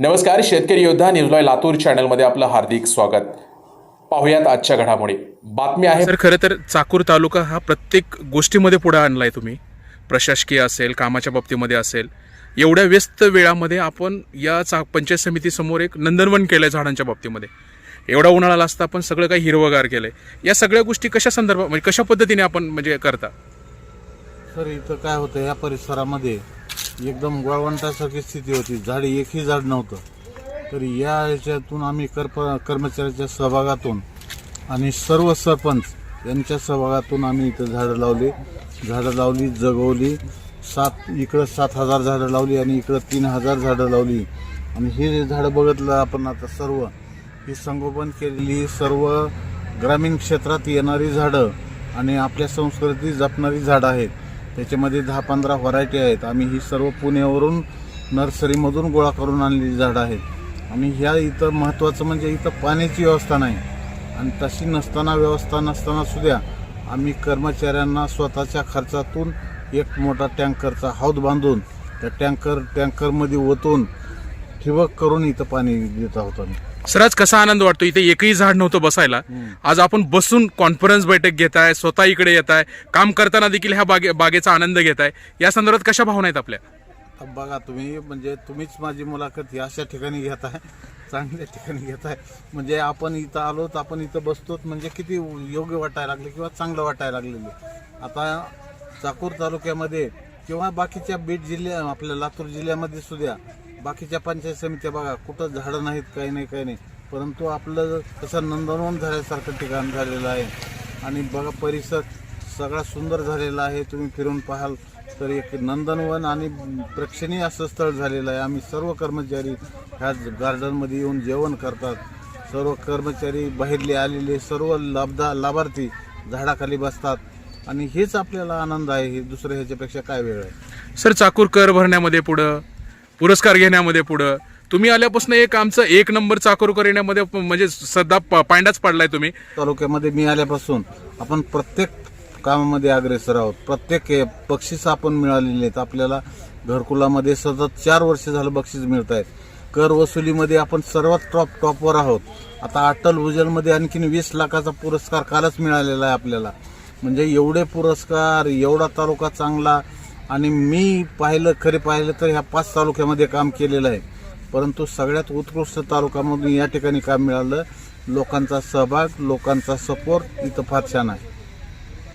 नमस्कार शेतकरी योद्धा न्यूजलॉय लातूर चॅनलमध्ये आपलं हार्दिक स्वागत. पाहुयात आजच्या घडामोडी. बातमी आहे सर खरं तर चाकूर तालुका हा प्रत्येक गोष्टीमध्ये पुढे आणलाय तुम्ही. प्रशासकीय असेल कामाच्या बाबतीमध्ये असेल एवढ्या व्यस्त वेळामध्ये आपण या चा पंचायत समितीसमोर एक नंदनवन केलंय झाडांच्या बाबतीमध्ये. एवढा उन्हाळा असता आपण सगळं काही हिरवगार केलंय. या सगळ्या गोष्टी कशा संदर्भात म्हणजे कशा पद्धतीने आपण म्हणजे करता? सर इथं काय होतं या परिसरामध्ये एकदम वाळवंटासारखी स्थिती होती. झाड एकही झाड नव्हतं. तर या ह्याच्यातून आम्ही कर्प कर्मचाऱ्याच्या सहभागातून आणि सर्व सरपंच यांच्या सहभागातून आम्ही इथं झाडं लावली. झाडं लावली जगवली. सात इकडं सात हजार झाडं लावली आणि इकडं तीन हजार झाडं लावली. आणि हे जे झाडं बघितलं आपण आता सर्व ही संगोपन केलेली सर्व ग्रामीण क्षेत्रात येणारी झाडं आणि आपल्या संस्कृती जपणारी झाडं आहेत. त्याच्यामध्ये दहा पंधरा व्हरायटी आहेत. आम्ही ही सर्व पुण्यावरून नर्सरीमधून गोळा करून आणलेली झाडं आहेत. आणि ह्या इथं महत्त्वाचं म्हणजे इथं पाण्याची व्यवस्था नाही. आणि तशी नसताना व्यवस्था नसताना सुद्धा आम्ही कर्मचाऱ्यांना स्वतःच्या खर्चातून एक मोठा टँकरचा हौद बांधून त्या टँकर टँकरमध्ये ओतून ठिबक करून इथं पाणी देत आहोत आम्ही. सर आज कसा आनंद वाटतो? इथे एकही झाड नव्हतं बसायला. आज आपण बसून कॉन्फरन्स बैठक घेताय स्वतः इकडे येत आहे काम करताना देखील ह्या बागे बागेचा आनंद घेताय. या संदर्भात कशा भावना आहेत आपल्या? आता बघा तुम्ही म्हणजे तुम्हीच माझी मुलाखत ही अशा ठिकाणी घेताय चांगल्या ठिकाणी घेताय म्हणजे आपण इथं आलो तर आपण इथं बसतो म्हणजे किती योग्य वाटायला लागले किंवा चांगलं वाटायला लागलेलं. आता चाकूर तालुक्यामध्ये किंवा बाकीच्या बीड जिल्ह्या आपल्या लातूर जिल्ह्यामध्ये सुद्धा बाकीच्या पंचायत समित्या बघा कुठं झाडं नाहीत काही नाही काही नाही. परंतु आपलं तसं नंदनवन झाल्यासारखं ठिकाण झालेलं आहे. आणि बघा परिसर सगळा सुंदर झालेला आहे. तुम्ही फिरून पाहाल तर एक नंदनवन आणि प्रेक्षणीय असं स्थळ झालेलं आहे. आम्ही सर्व कर्मचारी ह्या गार्डनमध्ये येऊन जेवण करतात. सर्व कर्मचारी बाहेरले आलेले सर्व लाभदा लाभार्थी झाडाखाली बसतात. आणि हेच आपल्याला आनंद आहे. हे दुसरं ह्याच्यापेक्षा काय वेळ आहे? सर चाकूर कर भरण्यामध्ये पुढं पुरस्कार घेण्यामध्ये पुढं. तुम्ही आल्यापासून एक आमचं एक नंबर चाकरकर येण्यामध्ये प- म्हणजे सध्या प- पांडाच पडलाय तुम्ही. तालुक्यामध्ये मी आल्यापासून आपण प्रत्येक कामामध्ये अग्रेसर आहोत. प्रत्येक हे बक्षीस आपण मिळालेले आहेत. आपल्याला घरकुलामध्ये सतत चार वर्ष झालं बक्षीस मिळत आहेत कर वसुलीमध्ये आपण सर्वात टॉप टॉपवर आहोत. आता अटल भुजलमध्ये आणखीन वीस लाखाचा पुरस्कार कालच मिळालेला आहे आपल्याला. म्हणजे एवढे पुरस्कार एवढा तालुका चांगला आणि मी पाहिलं खरे पाहिलं तर ह्या पाच तालुक्यामध्ये काम केलेलं आहे. परंतु सगळ्यात उत्कृष्ट तालुक्यामधून या ठिकाणी काम मिळालं. लोकांचा सहभाग लोकांचा सपोर्ट इथं फार छान आहे